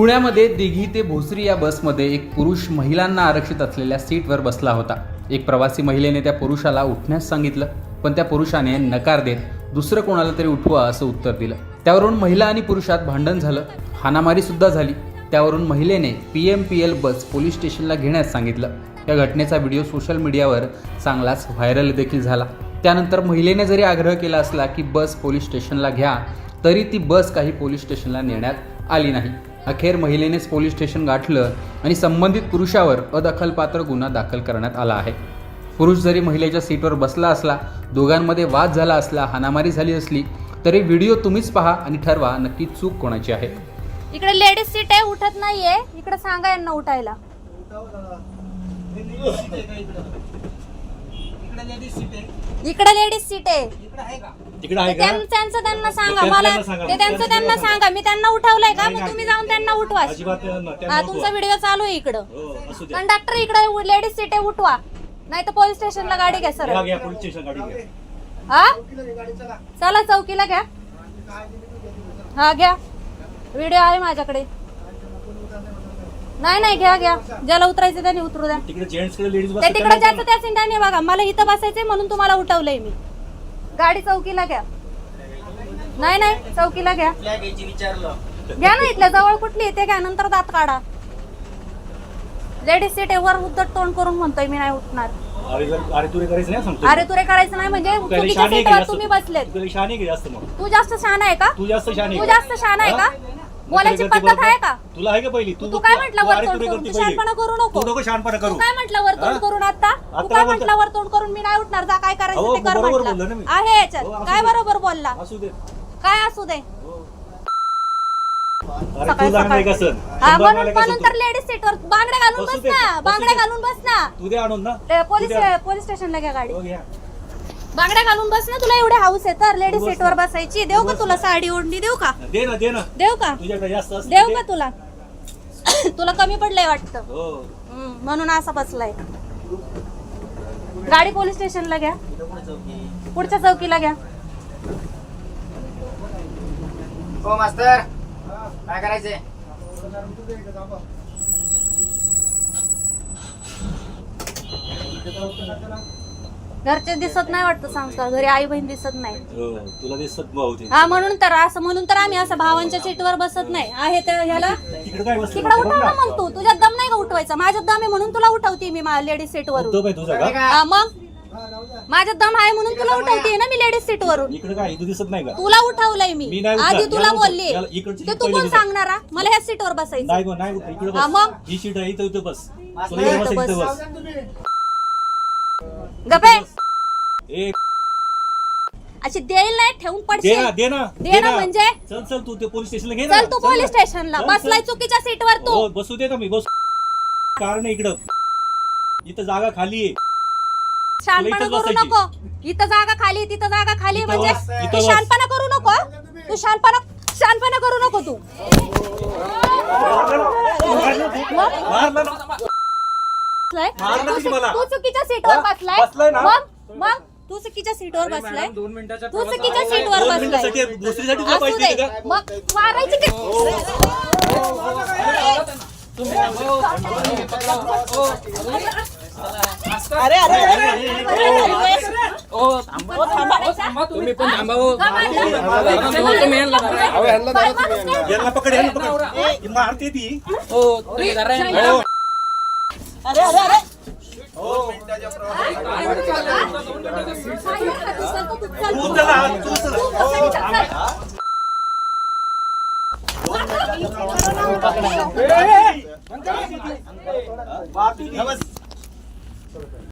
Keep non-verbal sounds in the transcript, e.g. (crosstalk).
पुण्यामध्ये दिघी ते भोसरी या बसमध्ये एक पुरुष महिलांना आरक्षित असलेल्या सीटवर बसला होता. एक प्रवासी महिलेने त्या पुरुषाला उठण्यास सांगितलं पण त्या पुरुषाने नकार देत दुसरं कोणाला तरी उठवा असं उत्तर दिलं. त्यावरून महिला आणि पुरुषात भांडण झालं हानामारी सुद्धा झाली. त्यावरून महिलेने P M P L bus police स्टेशनला घेण्यास सांगितलं. या घटनेचा व्हिडिओ सोशल मीडियावर चांगलाच व्हायरल देखील झाला. त्यानंतर महिलेने जरी आग्रह केला असला की बस पोलीस स्टेशनला घ्या तरी ती बस काही पोलीस स्टेशनला नेण्यात आली नाही. अखेर महिलेनेच पोलीस स्टेशन गाठलं आणि संबंधित पुरुषावर अदखलपात्र गुन्हा दाखल करण्यात आला आहे. पुरुष जरी महिलेच्या सीटवर बसला असला दोघांमध्ये वाद झाला असला हाणामारी झाली असली तरी व्हिडिओ तुम्हीच पहा आणि ठरवा नक्की चूक कोणाची आहे. इकडे लेडीज सीट आहे उठत नाहीये. इकडे सांगा यांना उठायला. इकडे लेडीज सीट आहे. तिकडे आहे ते का? त्यां- त्यांचं त्यांना सांगा त्यांचं मला त्यांना सांगा. ते त्यांचं त्यांना सांगा. मी त्यांना उठवलंय का? मग. तुम्ही जाऊन त्यांना उठवा. अजिबात त्यांना- त्यांना हा उठवा. तुमचा व्हिडिओ चालू आहे इकडं. हो असू दे कंडक्टर इकडे लेडीज सीट आहे उठवा. नाही तर पोलीस स्टेशनला गाडी घ्या सर घ्या घ्या पोलीस स्टेशन गाडी घ्या. हा? चला चौकीला घ्या. हा घ्या. व्हिडिओ आहे माझ्याकडे. नाही नाही घ्या घ्या. ज्याला उतरायचं त्याने उतरू द्या. तिकडे जेंट्सकडे लेडीज ते तिकडे ज्याचं त्या सिंधाने बघा. मला इथं बसायचंय म्हणून तुम्हाला उठवलंय मी. गाडी चौकीला घ्या. नाही नाही चौकीला घ्या. घ्या ना इथल्या जवळ कुठली येते घ्या नंतर दात काढा. लेडीज सीट वर उद्धट तोंड करून म्हणतोय मी नाही उठणार. अरे जर अरे तुरे करायचं नाही सांगतो अरे तुरे करायचं नाही म्हणजे चुकीच्या शहाणी सीटवर? तुम्ही बसलेत. तू काही शहाणी आहे का जास्त मग? तू जास्त शहाणा आहे का? तू जास्त शहाणी तू आहे का? जास्त शहाणा आहे? का? बोलायची पद्धत? आहे का? तुला आहे का पहिली? तू काय म्हटलं तू वर अरे तोंड तुरे करून? तू. शहाणपणा करू नको तू नको. शहाणपणा करू. काय म्हटलं वर तोंड हा? करून आता? तू काय म्हटलं वर तोंड करून मी नाही उठणार? जा काय करायचं ते कर म्हटलं. आहे याच्यात. हो, काय. बरोबर बोलला? असू दे. काय असू दे? हा. म्हणून म्हणून तर लेडीज सीटवर बांगड्या घालून बसू ना बांगड्या. घालून बस ना. तू दे आणून ना. ते पोलीस. पोलीस स्टेशनला घ्या गाडी. हो. बांगड्या घालून बस ना तुला एवढे हाऊस आहे तर लेडीज सीटवर ना. बसायची. देऊ का तुला साडी ओढणी? देऊ का? दे ना दे ना. देऊ का? तुझ्याकडे जास्त असतं देऊ का. तुला? (coughs) तुला कमी पडलंय वाटतं. हो. हम्म, म्हणून असा बसलाय. गाडी पोलीस स्टेशनला घ्या. पुढच्या चौकीला घ्या. हो मास्तर. काय करायचंय? घरचे दिसत नाही वाटतं संस्कार घरी आई बहीण दिसत नाही. हो तुला दिसत भाऊ ते. हा म्हणून तर असं म्हणून तर आम्ही असं भावांच्या सीटवर बसत नाही. आहे तर ह्याला तिकडे काय बसलं तिकडे उठव ना मग तू. तुझ्यात दम नाही का उठवायचा? माझ्यात दम आहे म्हणून तुला उठवते मी लेडीज सीट वरून. तो काय तुझा काय का? का? हा, मग? माझ्यात दम आहे म्हणून तुला उठवते ना मी लेडीज सीट वरून. इकडे काय? तू दिसत नाही का? तुला उठवलंय मी. मी नाही उठणार. आधी तुला याला उठव. बोलली. याला इकडची ते तू पहिली कोण. सांगणार हा? मला ह्या सीटवर बसायचं नाही गो नाही इकडे हा, बस. मग? ही सीट आहे इथं इथं बस. मास्तर, तुला इकडे इथं बस इथं बस. गपे ए. अशी देईल नाही ठेवून दे पडशील ना दे ना दे ना म्हणजे? चल चल तू ते पोलीस स्टेशनला घे ना. चल तू पोलीस. स्टेशनला. चल, बसलाय. चुकीच्या सीटवर तू. हो बसू दे ना मी? बस. कारण इकडं. इथं जागा खाली आहे. शानपणा इथंच करू बसायची. नको. इथं जागा खाली तिथं जागा खाली इथं म्हणजे बस, इथं तू बस. शानपणा करू नको. तू शानपणा शानपणा करू नको तू. ना. बसलाय? मारलं तू की मला? तू चुकीच्या सीटवर हा? बसलाय? बसलाय ना? मग? मग? तू चुकीच्या सीटवर बसलाय? तू चुकीच्या सीटवर दोन बसलाय. मिनिटासाठी दुसरीसाठी तुला असू पैसे दे. देते का? मग मारायची की? तुम्ही पण थांबा हो. यांना पकड यांना पकड. ही मारते ती. हो, तुम्ही. हो. तू चला, तू चला. तू बाप रे.